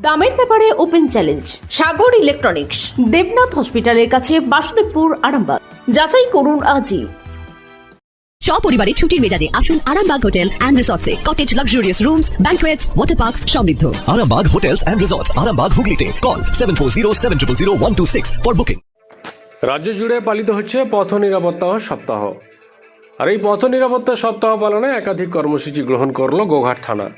দামের ব্যাপারে open challenge Sagar electronics Debnath হসপিটালের কাছে বাসুদেবপুর আরামবাগ। যাচাই করুন আজই। সপরিবারে ছুটির মেজাজে আসুন Arambagh hotel and রিসর্টসে। Cottage luxurious rooms banquets water parks সমৃদ্ধ। Arambag Hotels and Resorts, Arambag Hooghly Call 740 for booking. রাজ্য জুড়ে পালিত হচ্ছে পথ নিরাপত্তা সপ্তাহ। আর এই পথ নিরাপত্তা সপ্তাহ পালনে একাধিক কর্মসূচি গ্রহণ করল গোঘাট থানা।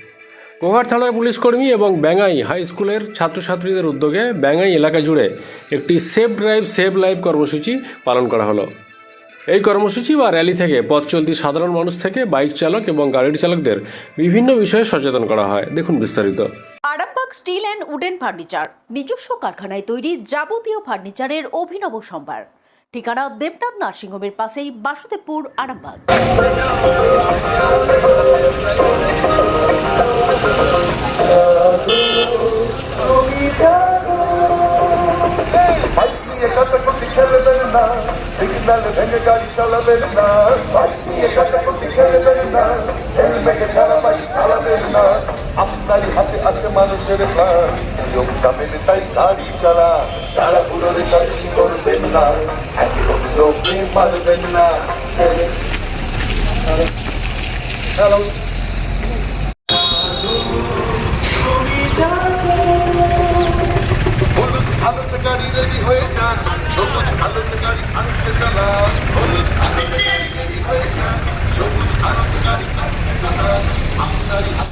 গোঘাট থানার পুলিশ কর্মী এবং ব্যাঙ্গাই হাই স্কুলের ছাত্রছাত্রীদের উদ্যোগে ব্যাঙ্গাই এলাকা জুড়ে একটি সেফ ড্রাইভ সেভ লাইফ কর্মসূচি পালন করা হলো। এই কর্মসূচি বা র্যালি থেকে পথ চলতি সাধারণ মানুষ থেকে বাইক চালক এবং গাড়ির চালকদের বিভিন্ন বিষয়ে সচেতন করা হয়। দেখুন বিস্তারিত। Arambagh steel and wooden furniture, নিজস্ব কারখানায় তৈরি যাবতীয় ফার্নিচারের অভিনব সম্ভার। ঠিকানা দেবনাথ নার্সিংহোমের পাশেই বাসুদেবপুর আরামবাগ। আপনারই হাতে আছে মানুষের প্রাণ। নিয়মটা মেনে তাই গাড়ি চালা। তারা পুরোরে গাড়ি করবেন না? একদম না। হয়ে যান সবুজ আলোতে গাড়ি চালান হলুদ রেডি হয়ে যান সবুজ আলোতে গাড়ি চালান আপনারই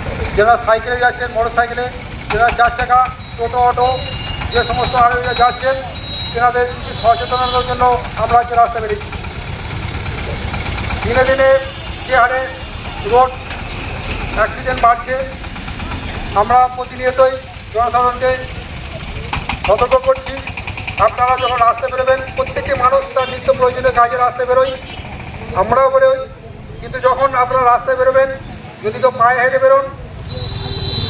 যারা সাইকেলে যাচ্ছেন মোটর সাইকেলে যারা চার চাকা, টোটো, অটো, যে সমস্ত আরোহীরা যাচ্ছেন তেনাদের কিছু সচেতনতার জন্য আমরা আজকে রাস্তা বেরিয়েছি দিনে দিনে যে হারে রোড অ্যাক্সিডেন্ট বাড়ছে, আমরা প্রতিনিয়তই জনসাধারণকে সতর্ক করছি। আপনারা যখন রাস্তা বেরোবেন, প্রত্যেকটি মানুষ তার নিত্য প্রয়োজনীয় কাজে রাস্তা বেরোয়। আমরাও বেরোই। কিন্তু যখন আপনারা রাস্তায় বেরোবেন, যদি কেউ পায়ে হেঁটে বেরোন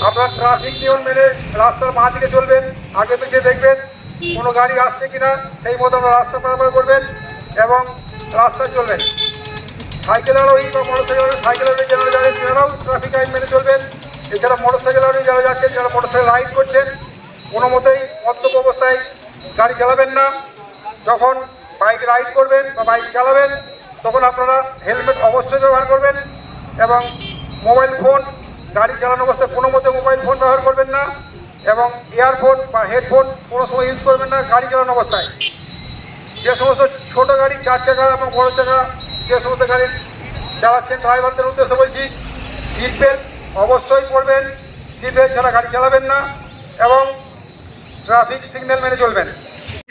আপনার ট্রাফিক নিয়ম মেনে রাস্তার বাঁ দিকে চলবেন, আগে পিছিয়ে দেখবেন কোনো গাড়ি আসছে কিনা, সেই মতো আপনারা রাস্তা পারাপার করবেন এবং রাস্তায় চলবেন। সাইকেল আরোহী বা মোটর সাইকেল আরোহী যারা যাবেন তারাও ট্রাফিক আইন মেনে চলবেন। এছাড়া মোটর সাইকেল আরোহী যারা যাচ্ছেন যারা মোটর সাইকেল রাইড করছেন, কোনো মতেই মদ্যপ অবস্থায় গাড়ি চালাবেন না। যখন বাইক রাইড করবেন বা বাইক চালাবেন, তখন আপনারা হেলমেট অবশ্যই ব্যবহার করবেন এবং মোবাইল ফোন গাড়ি চালানো অবস্থায় কোনো মতে মোবাইল ফোন ব্যবহার করবেন না এবং ইয়ারফোন বা হেডফোন কোনো সময় ইউজ করবেন না গাড়ি চালানো অবস্থায়। যে সমস্ত ছোট গাড়ি, চার চাকা এবং বড় চাকা যে সমস্ত গাড়ি চালাচ্ছেন ড্রাইভারদের উদ্দেশ্যে বলছি সিট বেল্ট অবশ্যই করবেন সিট বেল্ট ছাড়া গাড়ি চালাবেন না এবং ট্রাফিক সিগন্যাল মেনে চলবেন।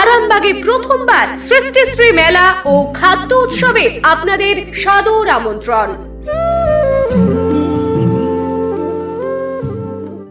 আরামবাগে প্রথমবার সৃষ্টিশ্রী মেলা ও খাদ্য উৎসবে আপনাদের সদর আমন্ত্রণ।